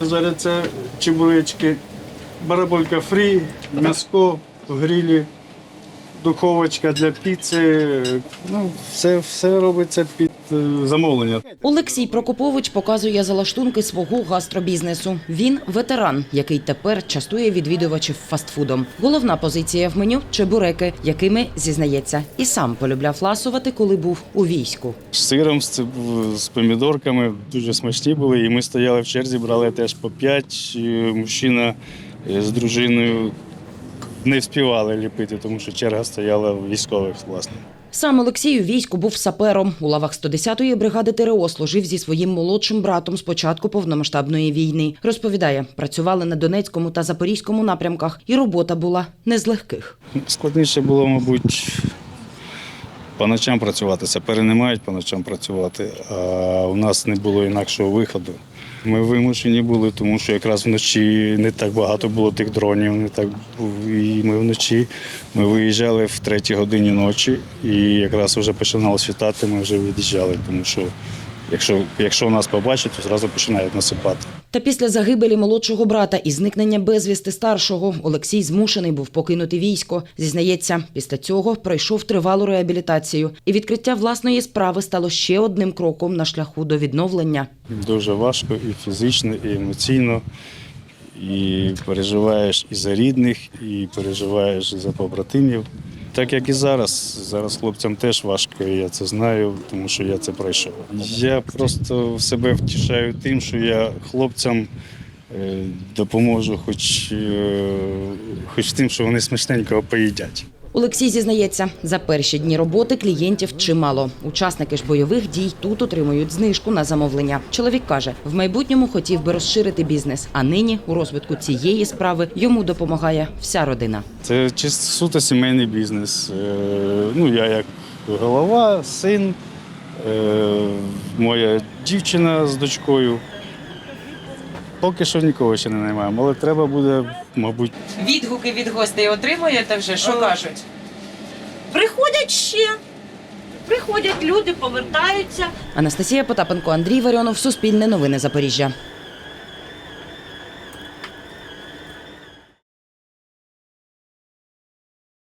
Зараз це чебуречки, бараболька фрі, м'яско в грилі, духовочка для піци. Ну, все, все робиться під е, замовлення. Олексій Прокопович показує залаштунки свого гастробізнесу. Він ветеран, який тепер частує відвідувачів фастфудом. Головна позиція в меню чебуреки, якими зізнається, і сам полюбляв ласувати, коли був у війську. З сиром, з, циб- з помідорками дуже смачні були. І ми стояли в черзі, брали теж по п'ять. Мужчина е, з дружиною не вспівали ліпити, тому що черга стояла в військових, власне. Сам Олексій у війську був сапером. У лавах 110-ї бригади ТРО служив зі своїм молодшим братом з початку повномасштабної війни. Розповідає, працювали на Донецькому та Запорізькому напрямках, і робота була не з легких. Складніше було, мабуть, по ночам працювати. Сапери не по ночам працювати, а у нас не було інакшого виходу. Ми вимушені були, тому що якраз вночі не так багато було тих дронів, не так і ми вночі ми виїжджали в третій годині ночі, і якраз вже починало світати, ми вже від'їжджали, тому що якщо, якщо нас побачать, то зразу починають насипати. Та після загибелі молодшого брата і зникнення безвісти старшого Олексій змушений був покинути військо. Зізнається, після цього пройшов тривалу реабілітацію, і відкриття власної справи стало ще одним кроком на шляху до відновлення. Дуже важко і фізично, і емоційно. І переживаєш і за рідних, і переживаєш і за побратимів. Так як і зараз. Зараз хлопцям теж важко, і я це знаю, тому що я це пройшов. Я просто себе втішаю тим, що я хлопцям е, допоможу, хоч, е, хоч тим, що вони смачненького поїдять. Олексій зізнається, за перші дні роботи клієнтів чимало. Учасники ж бойових дій тут отримують знижку на замовлення. Чоловік каже, в майбутньому хотів би розширити бізнес, а нині у розвитку цієї справи йому допомагає вся родина. Це чисто суто сімейний бізнес. Е, Ну, я як голова, син, е, моя дівчина з дочкою. Поки що нікого ще не наймаємо, але треба буде, мабуть, Відгуки від гостей отримуєте вже? Що кажуть? Приходять ще. Приходять люди, повертаються. Анастасія Потапенко, Андрій Варіонов, Суспільне новини Запоріжжя.